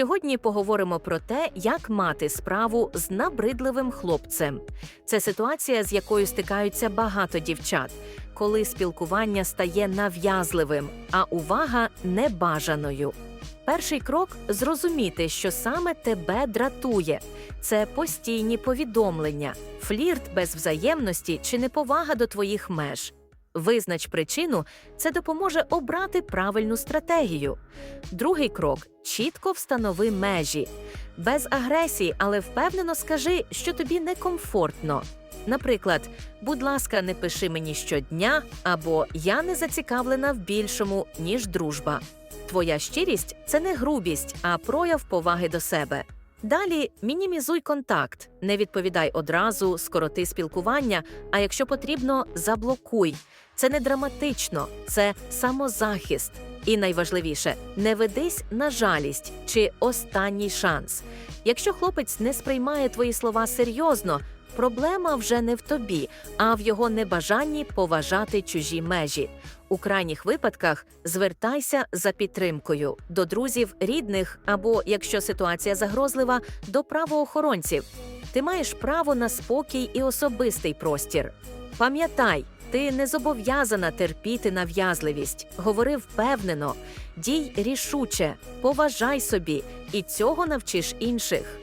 Сьогодні поговоримо про те, як мати справу з набридливим хлопцем. Це ситуація, з якою стикаються багато дівчат, коли спілкування стає нав'язливим, а увага небажаною. Перший крок зрозуміти, що саме тебе дратує. Це постійні повідомлення, флірт без взаємності чи неповага до твоїх меж. Визнач причину, це допоможе обрати правильну стратегію. Другий крок чітко встанови межі. Без агресії, але впевнено скажи, що тобі некомфортно. Наприклад, будь ласка, не пиши мені щодня, або я не зацікавлена в більшому, ніж дружба. Твоя щирість це не грубість, а прояв поваги до себе. Далі мінімізуй контакт, не відповідай одразу, скороти спілкування, а якщо потрібно, заблокуй. Це не драматично, це самозахист. І найважливіше, не ведись на жалість чи останній шанс. Якщо хлопець не сприймає твої слова серйозно, проблема вже не в тобі, а в його небажанні поважати чужі межі. У крайніх випадках звертайся за підтримкою до друзів, рідних або, якщо ситуація загрозлива, до правоохоронців. Ти маєш право на спокій і особистий простір. Пам'ятай, ти не зобов'язана терпіти нав'язливість. Говори впевнено, дій рішуче, поважай собі, і цього навчиш інших.